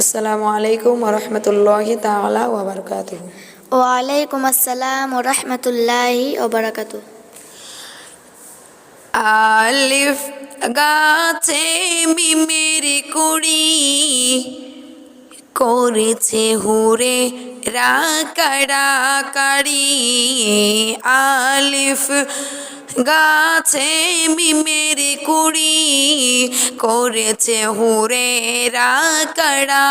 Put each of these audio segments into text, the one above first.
আসসালামু আলাইকুম রহমতুল্লাহি তাআলা ওয়া বারাকাতুহু। ওয়ালাইকুম আসসালাম রহমতুল্লাহি ওবরাকাতু আলিফ গাছে মিমের কুড়ি করেছে হুরে রাকাড়াকাড়ি। আলিফ গাছে মিমের কুড়ি করেছে হুরে রাকাড়াকাড়ি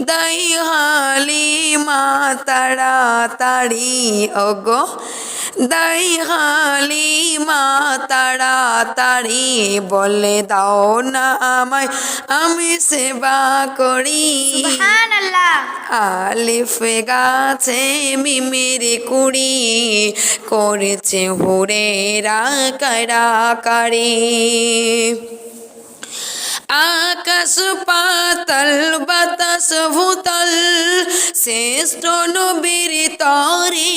দই হালি মা তাড়াতাড়ি ওগো দাই হালি মা তাড়াতাড়ি বলে দাও না আমায় আমি সেবা করি। আলিফ গাছে মিমের কুড়ি করেছে হুরে রাকাড়াকাড়ি আকাশ পাতল বাতাস ভূতল শ্রেষ্ঠ নবীর তরে।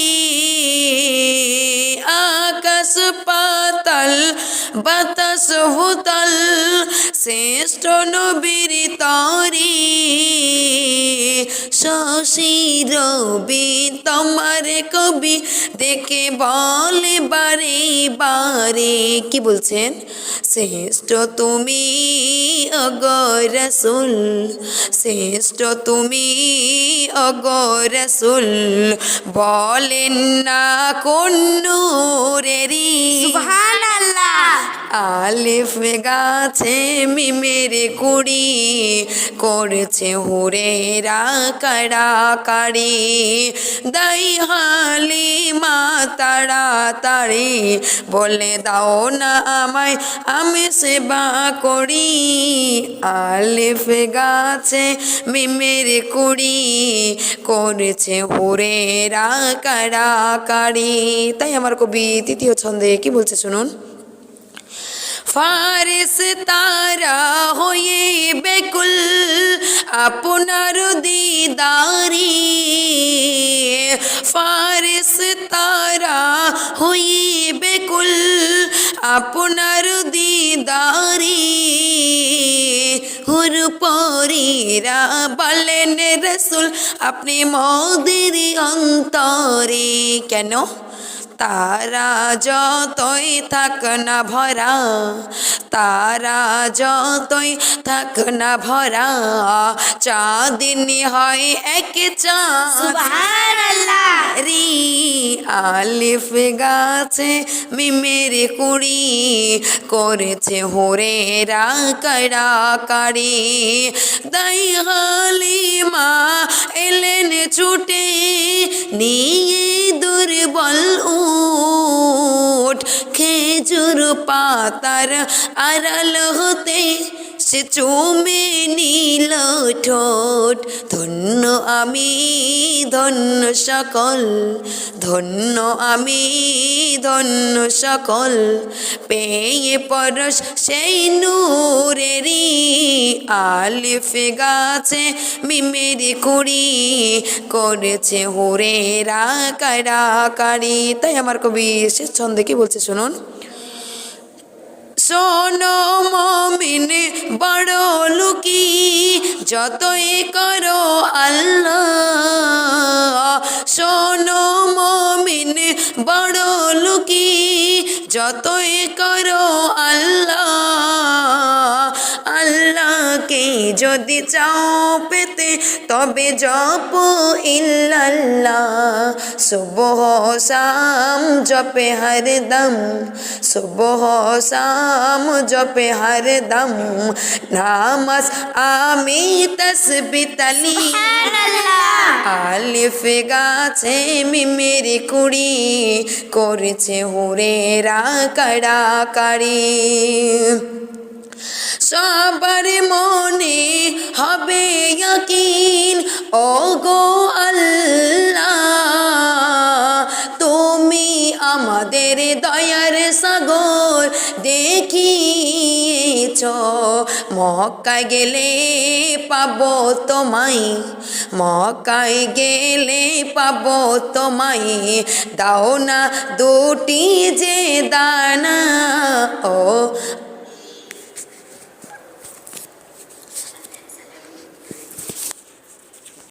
পাতল বাতাস ভূতল, শ্রেষ্ঠ নবীর তরে। শশী রবি তোমার কবি, দেখে বলে বারে বারে। কি বলছেন? শ্রেষ্ঠ তুমি অগরসুল শ্রেষ্ঠ তুমি অগরসুল বলেন না কোন নূরেরি সুবহানাল্লাহ। আলিফ গাছে মিমের কুড়ি করেছে হুরে রাকাড়াকাড়ি দাই হালি মা তাড়াতাড়ি বলে, দাও না আমায়, আমি সেবা করি। আলিফ গাছে মিমের কুড়ি করেছে হুরে রাকাড়াকাড়ি তাই আমার কবি তৃতীয় ছন্দে কি বলছে শুনুন? ফারিস তারা হয়ে বেকুল আপনার দিদারি। ফারিস তারা হয়ে বেকুল আপনার দিদারি। হুর পরীরা বলেন, রসুল, আপনি মদের অন্তরে কেন তারা যতই থাক না ভরা তারা যতই থাক না ভরা চাঁদিনী হয় এক সুবহানাল্লাহ। আলিফ গাছে মিমের কুড়ি করেছে হোরে রাকাড়াকাড়ি দাই হালিমা এলেন ছুটে নিয়ে দুর্বল উঠ। খেজুর পাতার আড়াল হতে সে চুমে নীল ঠোঁট। ধন্য আমি, ধন্য সকল, ধন্য আমি, ধন্য সকল। পেয়ে পরশ সেই নূরেরই আলিফ গাছে মিমের কুড়ি। করেছে হোরে রাকাড়াকাড়ি তাই আমার কবি শেষ ছন্দে কি বলছে, শুনুন। শোনো মমিন বড় লুকি যতই করো আল্লাহ। শোনো মমিন বড় লুকি যতই করো আল্লাহ। যদি চাও পেতে তবে জপ ইল্লাল্লাহ। সুবহ শাম জপে হরদম সুবহ শাম জপে হরদম নামাজ আমি তসবি তলি। আলিফ গাছে মিমের কুড়ি করেছে হুরে রাকাড়াকাড়ি সবার মনে হবে ইয়াকিন। ও গো তুমি আমাদের দয়ার সাগর দেখিয়েছ। মক্কায় গেলে পাবো তোমায়, মক্কায় গেলে পাবো তোমায়। দাও না দুটি যে দানা, ও